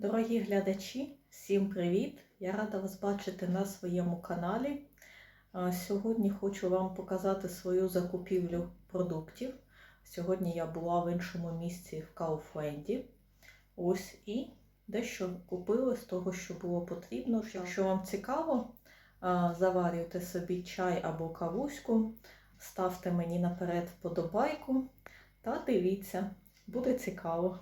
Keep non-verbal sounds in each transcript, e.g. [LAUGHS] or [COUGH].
Дорогі глядачі, всім привіт! Я рада вас бачити на своєму каналі. Сьогодні хочу вам показати свою закупівлю продуктів. Сьогодні я була в іншому місці в Кауфленді. Ось і дещо купила з того, що було потрібно. Якщо вам цікаво, заварюйте собі чай або кавуську, ставте мені наперед вподобайку та дивіться, буде цікаво.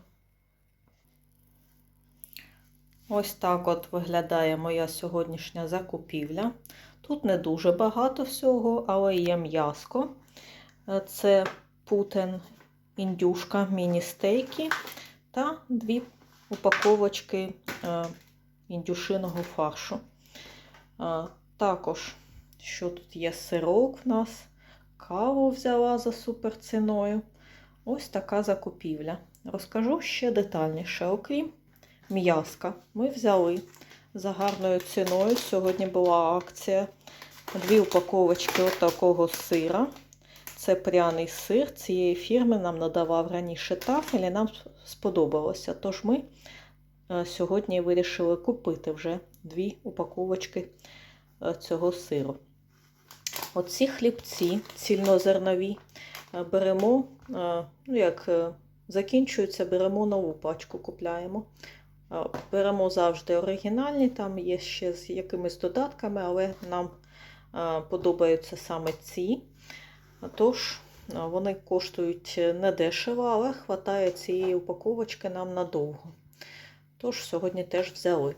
Ось так от виглядає моя сьогоднішня закупівля. Тут не дуже багато всього, але є м'яско. Це путен індюшка міні-стейки та дві упаковочки е, індюшиного фаршу. Е, Також, що тут є сирок в нас, каву взяла за суперціною. Ось така закупівля. Розкажу ще детальніше, окрім м'яска. Ми взяли за гарною ціною. Сьогодні була акція. Дві упаковочки отакого сира. Це пряний сир цієї фірми нам надавав раніше тафель і нам сподобалося. Тож ми сьогодні вирішили купити вже дві упаковочки цього сиру. Оці хлібці цільнозернові беремо, ну як закінчується, беремо нову пачку, купляємо. Беремо завжди оригінальні, там є ще з якимись додатками, але нам подобаються саме ці. Тож, вони коштують недешево, але вистачає цієї упаковочки нам надовго. Тож, сьогодні теж взяли.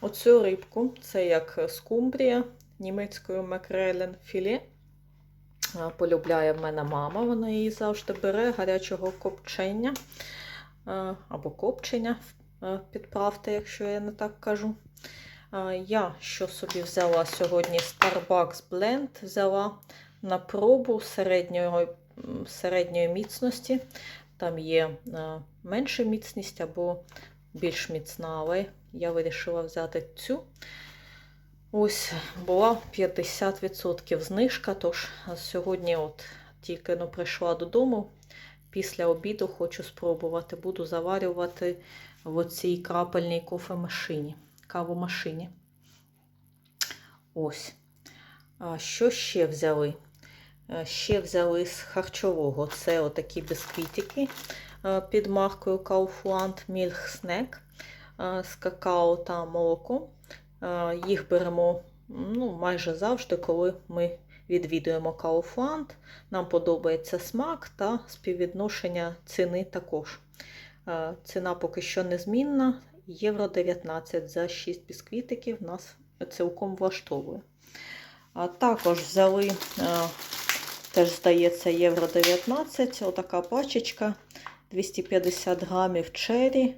Оцю рибку це як скумбрія німецькою макрелен філе. Полюбляє в мене мама, вона її завжди бере гарячого копчення або копчення підправте, якщо я не так кажу. Я що собі взяла сьогодні Starbucks Blend, взяла на пробу середньої, середньої міцності. Там є менша міцність або більш міцна, але я вирішила взяти цю. Ось була 50% знижка, тож сьогодні от тільки ну, прийшла додому. Після обіду хочу спробувати, буду заварювати в цій крапельній кофемашині, кавомашині. Ось. Що ще взяли? Ще взяли з харчового. Це отакі бісквітики під маркою Kaufland Milk Snack з какао та молоком. Їх беремо ну, майже завжди, коли ми відвідуємо Kaufland. Нам подобається смак та співвідношення ціни також. Ціна поки що незмінна. Євро 19 за 6 бісквітиків нас цілком влаштовує. А також взяли, теж, здається, євро 19, отака пачечка, 250 грамів чері,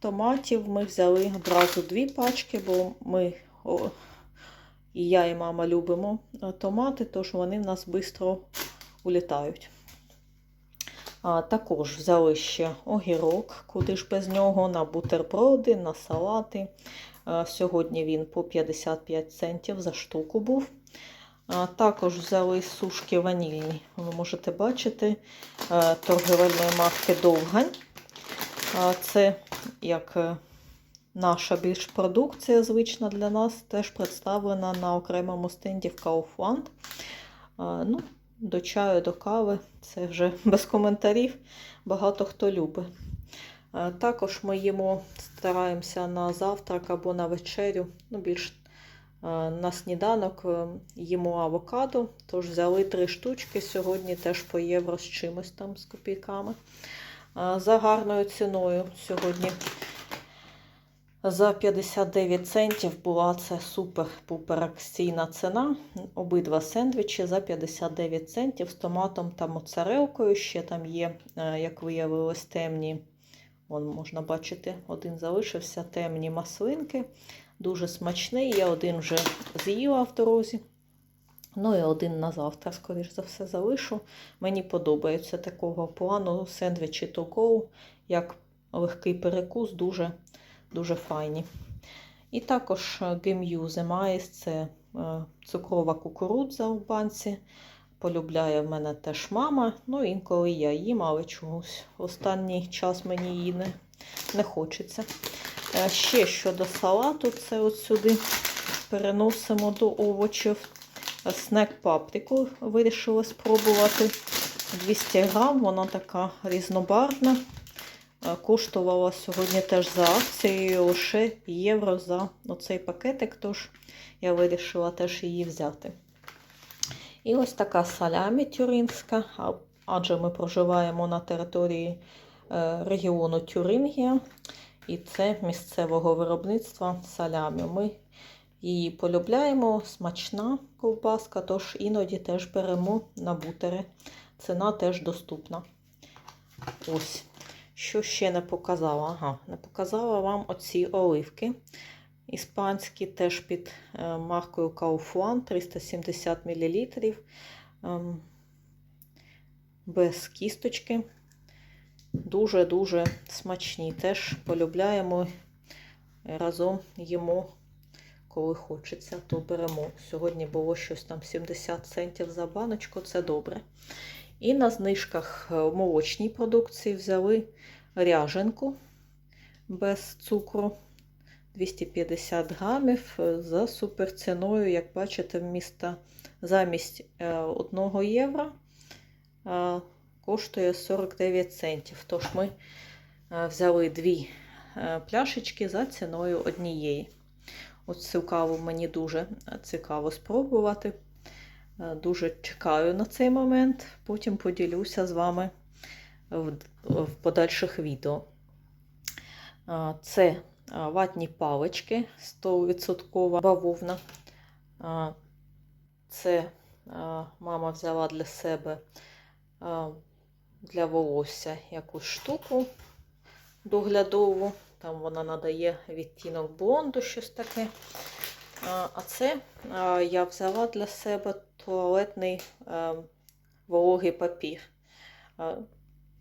томатів. Ми взяли одразу дві пачки, бо ми, о, і я, і мама любимо томати, тож вони в нас швидко улітають. Також взяли ще огірок, куди ж без нього, на бутерброди, на салати. Сьогодні він по 55 центів за штуку був. Також взяли сушки ванільні. Ви можете бачити а, торгівельної марки Довгань. Це як е, наша більш продукція звична для нас, теж представлена на окремому стенді в Kaufland. Ну, до чаю, до кави. Це вже [LAUGHS] без коментарів. Багато хто любить. Також ми їмо, стараємося на завтрак або на вечерю. ну більш На сніданок е, їмо авокадо. Тож взяли три штучки. Сьогодні теж по євро з чимось там з копійками. За гарною ціною сьогодні за 59 центів була це супер-пупер акційна ціна. Обидва сендвічі за 59 центів з томатом та моцарелкою. Ще там є, е, як виявилось, темні, вон можна бачити, один залишився темні маслинки. Дуже смачний. Я один вже з'їла в дорозі. Ну і один на завтра, скоріш за все, залишу. Мені подобається такого плану сендвічі to як легкий перекус, дуже дуже файні. І також гем'юзе майс це цукрова кукурудза в банці. Полюбляє в мене теж мама. Ну, інколи я їм, але чогось останній час мені її не, не хочеться. Е, Ще щодо салату, це от сюди переносимо до овочів. Е, Снек паприку вирішила спробувати. 200 грам, вона така різнобарвна. Е, Коштувала сьогодні теж за акцією лише євро за оцей пакетик, тож я вирішила теж її взяти. І ось така салямі тюринська, адже ми проживаємо на території е, регіону Тюрингія, і це місцевого виробництва салямі. Ми її полюбляємо, смачна ковбаска, тож іноді теж беремо на бутери. Ціна теж доступна. Ось. Що ще не показала? Ага, не показала вам оці оливки. Іспанські теж під е, маркою Kaufland 370 мл. Без кісточки. Дуже-дуже смачні. Теж полюбляємо разом їмо, коли хочеться, то беремо. Сьогодні було щось там 70 центів за баночку, це добре. І на знижках е, в молочній продукції взяли ряженку без цукру 250 грамів е, за суперціною, як бачите, вмісто замість 1 євро е, коштує 49 центів. Тож ми е, взяли дві е, пляшечки за ціною однієї. От цю каву мені дуже цікаво спробувати. Е, Дуже чекаю на цей момент. Потім поділюся з вами в, подальших відео. Це ватні палички 100% бавовна. Це мама взяла для себе для волосся якусь штуку доглядову. Там вона надає відтінок блонду, щось таке. А це я взяла для себе туалетний а, вологий папір. А,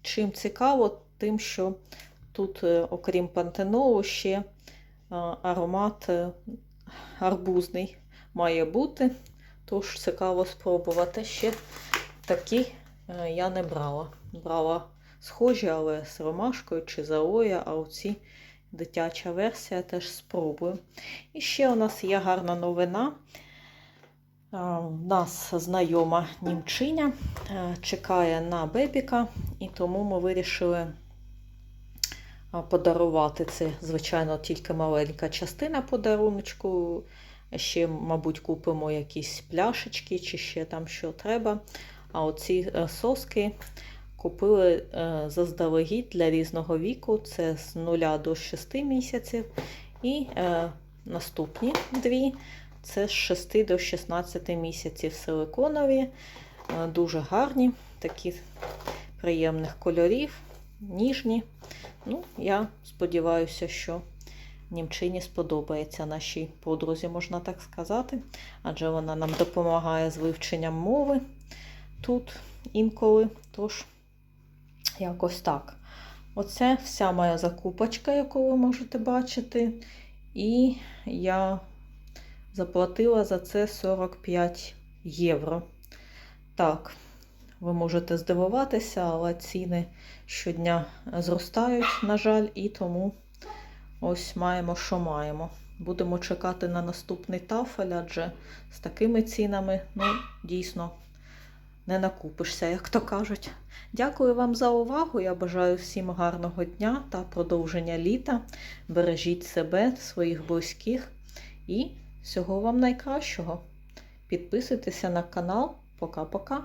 чим цікаво, тим, що тут, е, окрім пантенолу, ще аромат е, арбузний має бути. Тож цікаво спробувати. Ще такі е, я не брала. Брала схожі, але з ромашкою чи залоя, а оці дитяча версія теж спробую. І ще у нас є гарна новина. У нас знайома німчиня е, чекає на бебіка, і тому ми вирішили подарувати це, звичайно, тільки маленька частина подаруночку. Ще, мабуть, купимо якісь пляшечки чи ще там що треба. А оці е, соски купили е, заздалегідь для різного віку. Це з 0 до 6 місяців. І наступні дві це з 6 до 16 місяців силиконові. Е, дуже гарні, такі приємних кольорів, ніжні. Ну, Я сподіваюся, що німчині сподобається нашій подрузі, можна так сказати, адже вона нам допомагає з вивченням мови тут інколи. Тож, якось так. Оце вся моя закупочка, яку ви можете бачити. І я заплатила за це 45 євро. Так, ви можете здивуватися, але ціни щодня зростають, на жаль, і тому ось маємо, що маємо. Будемо чекати на наступний тафель, адже з такими цінами, ну, дійсно, не накупишся, як то кажуть. Дякую вам за увагу. Я бажаю всім гарного дня та продовження літа. Бережіть себе, своїх близьких і всього вам найкращого. Підписуйтеся на канал. Пока-пока.